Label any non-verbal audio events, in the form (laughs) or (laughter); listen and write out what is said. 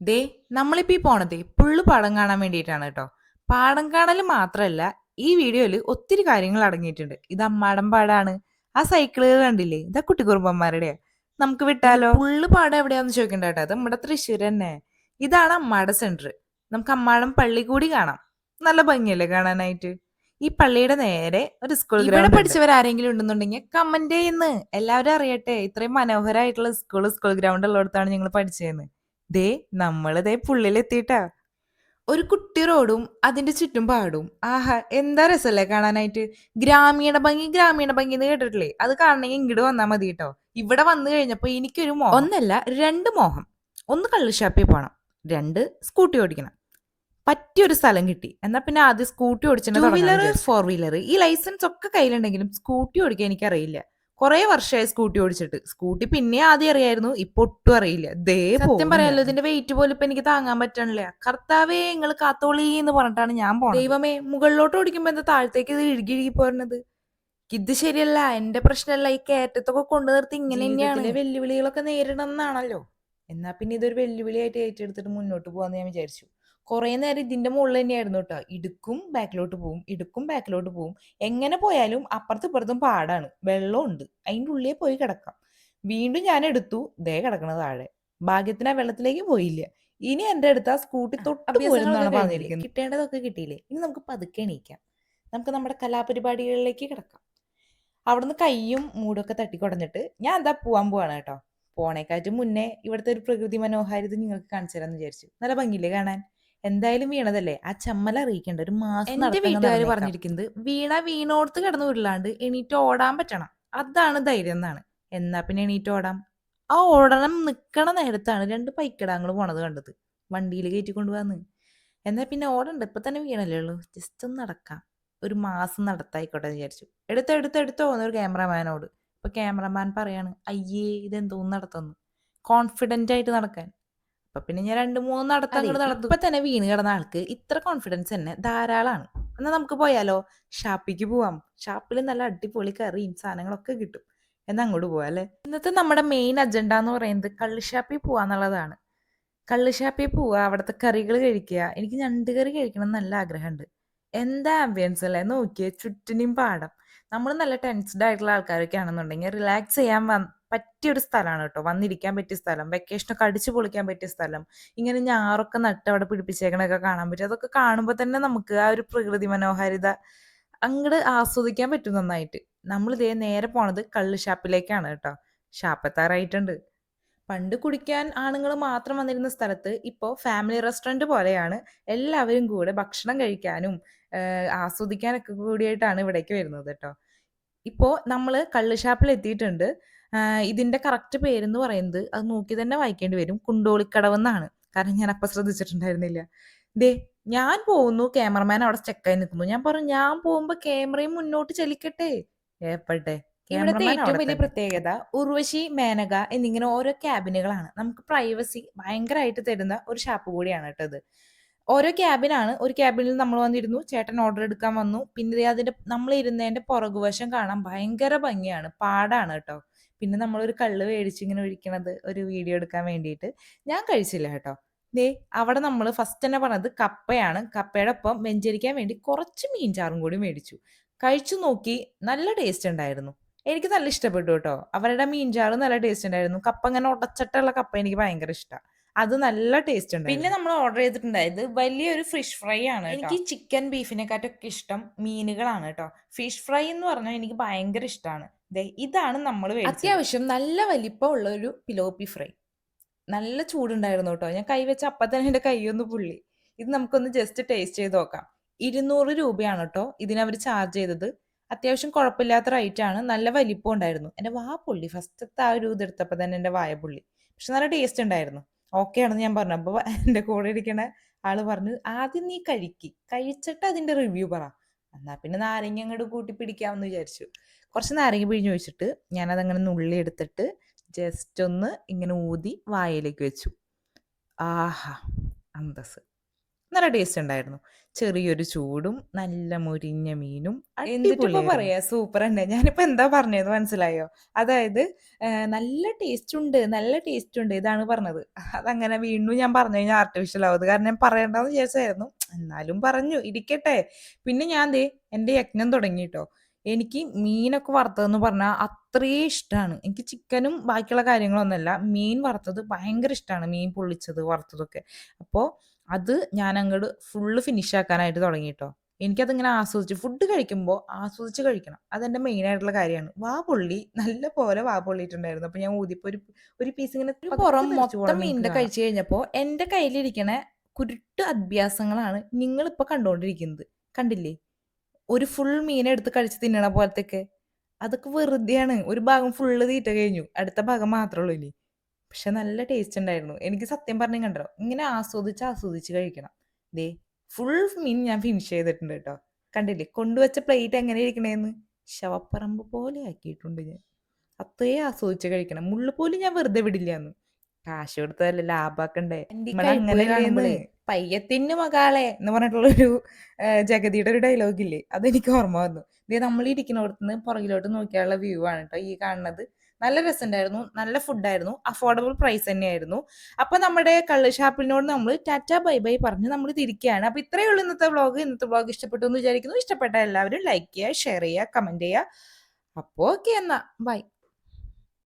ദേ നമ്മളിപ്പോൾ ഈ പോണത് പുള്ളു പാടം കാണാൻ വേണ്ടിയിട്ടാണ് കേട്ടോ പാടം കാണൽ മാത്രമല്ല ഈ വീഡിയോയിൽ ഒത്തിരി കാര്യങ്ങൾ അടങ്ങിയിട്ടുണ്ട്. ഇത് അമ്മാടം പാടാണ്. ആ സൈക്കിളുകൾ കണ്ടില്ലേ? ഇതാ കുട്ടികുറുമ്പന്മാരുടെ നമുക്ക് വിട്ടാലോ? പുള്ളു പാടം എവിടെയാന്ന് ചോദിക്കണ്ട കേട്ടോ അത് നമ്മുടെ തൃശ്ശൂർ തന്നെ. ഇതാണ് അമ്മാട സെന്റർ നമുക്ക് അമ്മാടം പള്ളി കൂടി കാണാം. നല്ല ഭംഗിയല്ലേ കാണാനായിട്ട്? ഈ പള്ളിയുടെ നേരെ ഒരു സ്കൂൾ ഇവിടെ പഠിച്ചവർ ആരെങ്കിലും ഉണ്ടെന്നുണ്ടെങ്കിൽ കമന്റ് ചെയ്യുന്നു. എല്ലാവരും അറിയട്ടെ. ഇത്രയും മനോഹരമായിട്ടുള്ള സ്കൂൾ സ്കൂൾ ഗ്രൗണ്ട് ഉള്ളിടത്താണ് ഞങ്ങൾ പഠിച്ചതെന്ന് ദേ നമ്മൾ ദേ പുള്ളിലെത്തിയിട്ടാ ഒരു കുട്ടി റോഡും അതിന്റെ ചുറ്റും പാടും. ആഹാ എന്താ രസമല്ലേ കാണാനായിട്ട്? ഗ്രാമീണ ഭംഗി ഗ്രാമീണ ഭംഗി എന്ന് കേട്ടിട്ടില്ലേ? അത് കാണണമെങ്കിൽ ഇങ്ങോട്ട് വന്നാൽ മതി കേട്ടോ. ഇവിടെ വന്നു കഴിഞ്ഞപ്പോ എനിക്കൊരു മോഹം. ഒന്നല്ല രണ്ട് മോഹം. ഒന്ന് കള്ളുഷാപ്പിൽ പോകണം രണ്ട് സ്കൂട്ടി ഓടിക്കണം. പറ്റിയൊരു സ്ഥലം കിട്ടി. എന്നാ പിന്നെ ആദ്യം സ്കൂട്ടി ഓടിച്ചിട്ട് വീലർ ഫോർ വീലർ ഈ ലൈസൻസ് ഒക്കെ കയ്യിലുണ്ടെങ്കിലും സ്കൂട്ടി ഓടിക്കാൻ എനിക്കറിയില്ല. കുറെ വർഷമായി സ്കൂട്ടി ഓടിച്ചിട്ട്. സ്കൂട്ടി പിന്നെ ആദ്യം അറിയായിരുന്നു ഇപ്പൊ ഒട്ടും അറിയില്ല. ദേ സത്യം പറയാലോ ഇതിന്റെ വെയിറ്റ് പോലും ഇപ്പൊ എനിക്ക് താങ്ങാൻ പറ്റണില്ല. കർത്താവേ നിങ്ങൾ കാത്തോളി എന്ന് പറഞ്ഞിട്ടാണ് ഞാൻ പോണത്. ദൈവമേ മുകളിലോട്ട് ഓടിക്കുമ്പോ എന്താ താഴത്തേക്ക് ഇത് ഇഴുകി ഇഴുകി പോരുന്നത്? ഇത് ശരിയല്ല എന്റെ പ്രശ്നമല്ല. ഈ കയറ്റത്തൊക്കെ കൊണ്ടു നിർത്തി ഇങ്ങനെ തന്നെയാണ്. വെല്ലുവിളികളൊക്കെ നേരിടണം എന്നാണല്ലോ എന്നാ പിന്നെ ഇതൊരു വെല്ലുവിളിയായിട്ട് ഏറ്റെടുത്തിട്ട് മുന്നോട്ട് പോകാന്ന് ഞാൻ വിചാരിച്ചു. കുറേ നേരം ഇതിന്റെ മുകളിൽ തന്നെയായിരുന്നു കേട്ടോ ഇടുക്കും ബാക്കിലോട്ട് പോവും ഇടുക്കും ബാക്കിലോട്ട് പോവും. എങ്ങനെ പോയാലും അപ്പുറത്തും ഇപ്പുറത്തും പാടാണ്. വെള്ളം ഉണ്ട്. അതിന്റെ ഉള്ളിൽ പോയി കിടക്കാം. വീണ്ടും ഞാൻ എടുത്തു. ദേ കിടക്കണ താഴെ. ഭാഗ്യത്തിന് ആ വെള്ളത്തിലേക്ക് പോയില്ല. ഇനി എന്റെ അടുത്ത് ആ സ്കൂട്ടി തൊട്ട് പോരുന്നാണ് പറഞ്ഞിരിക്കുന്നത് കിട്ടേണ്ടതൊക്കെ കിട്ടിയില്ലേ? ഇനി നമുക്ക് പതുക്കെ എണീക്കാം. നമുക്ക് നമ്മുടെ കലാപരിപാടികളിലേക്ക് കിടക്കാം. അവിടുന്ന് കൈയും മൂടൊക്കെ തട്ടിക്കുടഞ്ഞിട്ട് ഞാൻ എന്താ പോവാൻ പോവാണ് കേട്ടോ? പോണേക്കാറ്റും മുന്നേ ഇവിടുത്തെ ഒരു പ്രകൃതി മനോഹാരിത നിങ്ങൾക്ക് കാണിച്ചു തരാമെന്ന് വിചാരിച്ചു. നല്ല ഭംഗിയില്ലേ കാണാൻ? എന്തായാലും വീണതല്ലേ? ആ ചമ്മല അറിയിക്കേണ്ട. ഒരു മാസം എന്റെ വീട്ടുകാർ പറഞ്ഞിരിക്കുന്നത് വീണ വീണോടത്ത് കിടന്നു ഉരുളാണ്ട് എണീറ്റ് ഓടാൻ പറ്റണം. അതാണ് ധൈര്യം എന്നാണ്. എന്നാ പിന്നെ എണീറ്റ് ഓടാം? ആ ഓടണം നിക്കണ നേരത്താണ് രണ്ട് പൈക്കിടാങ്ങൾ പോണത് കണ്ടത്. വണ്ടിയിൽ കയറ്റി കൊണ്ടുപോകാന്ന് എന്നാ പിന്നെ ഓടണ്ട. ഇപ്പൊ തന്നെ വീണല്ലേ ഉള്ളൂ. ജസ്റ്റ് ഒന്ന് നടക്കാം. ഒരു മാസം നടത്തായിക്കോട്ടെ വിചാരിച്ചു. എടുത്തോ എടുത്തോ എടുത്തോ എന്നൊരു ക്യാമറമാനോട്. ഇപ്പൊ ക്യാമറമാൻ പറയാണ് അയ്യേ ഇതെന്തോ നടത്തുന്നു? കോൺഫിഡന്റ് ആയിട്ട് നടക്കാൻ. അപ്പൊ പിന്നെ ഞാൻ രണ്ട് മൂന്ന് നടത്തം നടത്തും ഇപ്പൊ തന്നെ വീണ് കിടന്ന ആൾക്ക് ഇത്ര കോൺഫിഡൻസ് തന്നെ ധാരാളമാണ് എന്നാ നമുക്ക് പോയാലോ? ഷാപ്പിക്ക് പോവാം. ഷാപ്പിൽ നല്ല അടിപൊളി കറിയും സാധനങ്ങളൊക്കെ കിട്ടും. എന്നാ അങ്ങോട്ട് പോവാം അല്ലെ? ഇന്നത്തെ നമ്മുടെ മെയിൻ അജണ്ട എന്ന് പറയുന്നത് കള്ളുഷാപ്പിൽ പോവാന്നുള്ളതാണ് കള്ളുഷാപ്പിൽ പോവാ അവിടുത്തെ കറികൾ കഴിക്കുക. എനിക്ക് ഞണ്ട് കറി കഴിക്കണം എന്ന് നല്ല ആഗ്രഹമുണ്ട്. എന്താ ആംബിയൻസ് അല്ലേ? നോക്കിയേ ചുറ്റിനും പാടം. നമ്മൾ നല്ല ടെൻസ്ഡ് ആയിട്ടുള്ള ആൾക്കാരൊക്കെ ആണെന്നുണ്ടെങ്കിൽ റിലാക്സ് ചെയ്യാൻ പറ്റിയ ഒരു സ്ഥലമാണ് കേട്ടോ. വന്നിരിക്കാൻ പറ്റിയ സ്ഥലം വെക്കേഷനൊക്കെ അടിച്ചു പൊളിക്കാൻ പറ്റിയ സ്ഥലം ഇങ്ങനെ ഞാറൊക്കെ നട്ട് അവിടെ പിടിപ്പിച്ചേക്കണൊക്കെ കാണാൻ പറ്റും. അതൊക്കെ കാണുമ്പോൾ തന്നെ നമുക്ക് ആ ഒരു പ്രകൃതി മനോഹാരിത അങ്ങോട്ട് ആസ്വദിക്കാൻ പറ്റും നന്നായിട്ട്. നമ്മൾ ഇതേ നേരെ പോണത് കള്ള് ഷാപ്പിലേക്കാണ് കേട്ടോ. ഷാപ്പെത്താറായിട്ടുണ്ട്. പണ്ട് കുടിക്കാൻ ആണുങ്ങൾ മാത്രം വന്നിരുന്ന സ്ഥലത്ത് ഇപ്പോൾ ഫാമിലി റെസ്റ്റോറന്റ് പോലെയാണ്. എല്ലാവരും കൂടെ ഭക്ഷണം കഴിക്കാനും ആസ്വദിക്കാനൊക്കെ കൂടിയായിട്ടാണ് ഇവിടേക്ക് വരുന്നത് കേട്ടോ. ഇപ്പോൾ നമ്മൾ കള്ള് ഷാപ്പിൽ എത്തിയിട്ടുണ്ട് ഇതിന്റെ കറക്റ്റ് പേരെന്ന് പറയുന്നത് അത് നോക്കി തന്നെ വായിക്കേണ്ടി വരും. കുണ്ടോളിക്കടവ് എന്നാണ്. കാരണം ഞാൻ അപ്പൊ ശ്രദ്ധിച്ചിട്ടുണ്ടായിരുന്നില്ല. ദേ ഞാൻ പോകുന്നു ക്യാമറമാൻ അവിടെ ചെക്കായി നിൽക്കുന്നു. ഞാൻ പറഞ്ഞു ഞാൻ പോകുമ്പോ ക്യാമറയും മുന്നോട്ട് ചലിക്കട്ടെ? ഏപ്പട്ടെ ഇവിടുത്തെ ഏറ്റവും വലിയ പ്രത്യേകത ഉർവശി മേനക എന്നിങ്ങനെ ഓരോ ക്യാബിനുകളാണ് നമുക്ക് പ്രൈവസി ഭയങ്കരമായിട്ട് തരുന്ന ഒരു ഷാപ്പ് കൂടിയാണ് കേട്ടത് ഓരോ ക്യാബിനാണ് ഒരു ക്യാബിനിൽ നമ്മൾ വന്നിരുന്നു. ചേട്ടൻ ഓർഡർ എടുക്കാൻ വന്നു. പിന്നെ അതിന്റെ നമ്മൾ ഇരുന്നതിന്റെ പുറകുവശം കാണാൻ ഭയങ്കര ഭംഗിയാണ്. പാടാണ് കേട്ടോ. പിന്നെ നമ്മളൊരു കള്ള് മേടിച്ച് ഇങ്ങനെ ഒഴിക്കണത് ഒരു വീഡിയോ എടുക്കാൻ വേണ്ടിയിട്ട്. ഞാൻ കഴിച്ചില്ല കേട്ടോ. ദേ അവിടെ നമ്മൾ ഫസ്റ്റ് തന്നെ പറഞ്ഞത് കപ്പയാണ്. കപ്പയുടെ ഒപ്പം വെഞ്ചരിക്കാൻ വേണ്ടി കുറച്ച് മീൻചാറും കൂടി മേടിച്ചു. കഴിച്ചു നോക്കി നല്ല ടേസ്റ്റ് ഉണ്ടായിരുന്നു. എനിക്ക് നല്ല ഇഷ്ടപ്പെട്ടു കേട്ടോ. അവരുടെ മീൻചാറ് നല്ല ടേസ്റ്റ് ഉണ്ടായിരുന്നു. കപ്പ ഇങ്ങനെ ഉടച്ചിട്ടുള്ള കപ്പ എനിക്ക് ഭയങ്കര ഇഷ്ടമാണ് അത് നല്ല ടേസ്റ്റ് ഉണ്ട് പിന്നെ നമ്മൾ ഓർഡർ ചെയ്തിട്ടുണ്ടായത് വലിയൊരു ഫിഷ് ഫ്രൈ ആണ് എനിക്ക് ചിക്കൻ ബീഫിനെക്കാട്ടൊക്കെ ഇഷ്ടം മീനുകളാണ് കേട്ടോ. ഫിഷ് ഫ്രൈ എന്ന് പറഞ്ഞാൽ എനിക്ക് ഭയങ്കര ഇഷ്ടമാണ് ഇതാണ് നമ്മൾ അത്യാവശ്യം നല്ല വലിപ്പമുള്ള ഒരു പിലോപ്പി ഫ്രൈ നല്ല ചൂടുണ്ടായിരുന്നു കേട്ടോ. ഞാൻ കൈ വെച്ച അപ്പം തന്നെ എന്റെ കൈയൊന്ന് പുള്ളി. ഇത് നമുക്കൊന്ന് ജസ്റ്റ് ടേസ്റ്റ് ചെയ്ത് നോക്കാം. ഇരുന്നൂറ് രൂപയാണ് കേട്ടോ ഇതിനവർ ചാർജ് ചെയ്തത്. അത്യാവശ്യം കുഴപ്പമില്ലാത്ത റേറ്റ് ആണ്. നല്ല വലിപ്പം ഉണ്ടായിരുന്നു എന്റെ വാ പുള്ളി ഫസ്റ്റത്തെ ആ ഒരു ഇതെടുത്തപ്പോൾ തന്നെ എന്റെ വായ പുള്ളി. പക്ഷെ നല്ല ടേസ്റ്റ് ഉണ്ടായിരുന്നു. ഓക്കെ ആണെന്ന് ഞാൻ പറഞ്ഞു. അപ്പോൾ (laughs) എന്റെ കൂടെ ഇരിക്കണ ആൾ പറഞ്ഞു ആദ്യം നീ കഴിക്കി. കഴിച്ചിട്ട് അതിന്റെ റിവ്യൂ പറ. എന്നാൽ പിന്നെ നാരങ്ങ അങ്ങോട്ട് കൂട്ടി പിടിക്കാമെന്ന് വിചാരിച്ചു. കുറച്ച് നാരങ്ങ പിഴിഞ്ഞ് വെച്ചിട്ട് ഞാനതങ്ങനെ നുള്ളി എടുത്തിട്ട് ജസ്റ്റ് ഒന്ന് ഇങ്ങനെ ഊതി വായയിലേക്ക് വെച്ചു. ആഹാ അന്തസ് ഒന്നൊന്നര ടേസ്റ്റ് ഉണ്ടായിരുന്നു. ചെറിയൊരു ചൂടും നല്ല മുരിഞ്ഞ മീനും അടിപൊളിയായിരുന്നു. പറയാ. സൂപ്പർ തന്നെ. ഞാനിപ്പോ എന്താ പറഞ്ഞത് മനസ്സിലായോ? അതായത് നല്ല ടേസ്റ്റ് ഉണ്ട് നല്ല ടേസ്റ്റ് ഉണ്ട് ഇതാണ് പറഞ്ഞത്. അതങ്ങനെ വീണ്ടും ഞാൻ പറഞ്ഞു കഴിഞ്ഞാൽ ആർട്ടിഫിഷ്യൽ ആവും. അത് കാരണം ഞാൻ പറയണ്ടെന്ന് വിചാരിച്ചായിരുന്നു. എന്നാലും പറഞ്ഞു ഇരിക്കട്ടെ. പിന്നെ ഞാൻ ദേ എന്റെ യജ്ഞം തുടങ്ങി കേട്ടോ എനിക്ക് മീനൊക്കെ വറുത്തതെന്ന് പറഞ്ഞാൽ അത്രയും ഇഷ്ടമാണ് എനിക്ക് ചിക്കനും ബാക്കിയുള്ള കാര്യങ്ങളൊന്നുമല്ല. മീൻ വറുത്തത് ഭയങ്കര ഇഷ്ടമാണ് മീൻ പൊള്ളിച്ചത് വറുത്തതൊക്കെ. അപ്പോൾ അത് ഞാൻ അങ്ങോട്ട് ഫുള്ള് ഫിനിഷ് ആക്കാനായിട്ട് തുടങ്ങി കേട്ടോ എനിക്കതിങ്ങനെ ആസ്വദിച്ച് ഫുഡ് കഴിക്കുമ്പോൾ ആസ്വദിച്ച് കഴിക്കണം. അതെന്റെ മെയിൻ ആയിട്ടുള്ള കാര്യമാണ്. വാ പൊള്ളി നല്ല പോലെ വാ പൊള്ളിയിട്ടുണ്ടായിരുന്നു. അപ്പോൾ ഞാൻ ഊതിപ്പോൾ ഒരു ഒരു പീസ് ഇങ്ങനെ പുറം മൊത്തം മീനിന്റെ മീനിന്റെ കഴിച്ചു കഴിഞ്ഞപ്പോൾ എന്റെ കയ്യിലിരിക്കണ കുരുട്ട് അഭ്യാസങ്ങളാണ് നിങ്ങളിപ്പോൾ കണ്ടുകൊണ്ടിരിക്കുന്നത്. കണ്ടില്ലേ? ഒരു ഫുൾ മീൻ എടുത്ത് കഴിച്ച് തിന്നണ പോലത്തൊക്കെ അതൊക്കെ വെറുതെയാണ്. ഒരു ഭാഗം ഫുള്ള് തീറ്റ കഴിഞ്ഞു. അടുത്ത ഭാഗം മാത്രമേ ഉള്ളൂ ഇനി. പക്ഷെ നല്ല ടേസ്റ്റ് ഉണ്ടായിരുന്നു. എനിക്ക് സത്യം പറഞ്ഞു കണ്ടോ? ഇങ്ങനെ ആസ്വദിച്ച് ആസ്വദിച്ച് കഴിക്കണം. ദേ ഫുൾ മീൻ ഞാൻ ഫിനിഷ് ചെയ്തിട്ടുണ്ട് കേട്ടോ. കണ്ടില്ലേ? കൊണ്ടുവച്ച പ്ലേറ്റ് എങ്ങനെ ഇരിക്കണേന്ന്? ശവപ്പറമ്പ് പോലെ ആക്കിയിട്ടുണ്ട് ഞാൻ. അത്രയും ആസ്വദിച്ച് കഴിക്കണം. മുള്ളു പോലും ഞാൻ വെറുതെ വിടില്ല എന്ന് കാശ് കൊടുത്തതല്ലേ ലാഭാക്കണ്ടേ നമ്മൾ അങ്ങനെയല്ലേന്ന് പയ്യത്തിന് മകാളെ എന്ന് പറഞ്ഞിട്ടുള്ളൊരു ഒരു ജഗതിയുടെ ഒരു ഡയലോഗില്ലേ അതെനിക്ക് ഓർമ്മ വന്നു. ഇത് നമ്മൾ ഇരിക്കുന്നിടത്ത് നിന്ന് പുറകിലോട്ട് നോക്കിയാലുള്ള വ്യൂ ആണ് കേട്ടോ ഈ കാണുന്നത്. നല്ല രസമുണ്ടായിരുന്നു. നല്ല ഫുഡായിരുന്നു അഫോർഡബിൾ പ്രൈസ് തന്നെയായിരുന്നു. അപ്പൊ നമ്മുടെ കള്ള് ഷാപ്പിനോട് നമ്മൾ ടാറ്റ ബൈ ബൈ പറഞ്ഞ് നമ്മൾ തിരിക്കുകയാണ് അപ്പൊ ഇത്രയേ ഉള്ളൂ ഇന്നത്തെ വ്ളോഗ് ഇന്നത്തെ വ്ളോഗ് ഇഷ്ടപ്പെട്ടു എന്ന് വിചാരിക്കുന്നു. ഇഷ്ടപ്പെട്ട എല്ലാവരും ലൈക്ക് ചെയ്യുക ഷെയർ ചെയ്യുക കമന്റ് ചെയ്യുക. അപ്പോൾ ഓക്കെ എന്നാ. ബൈ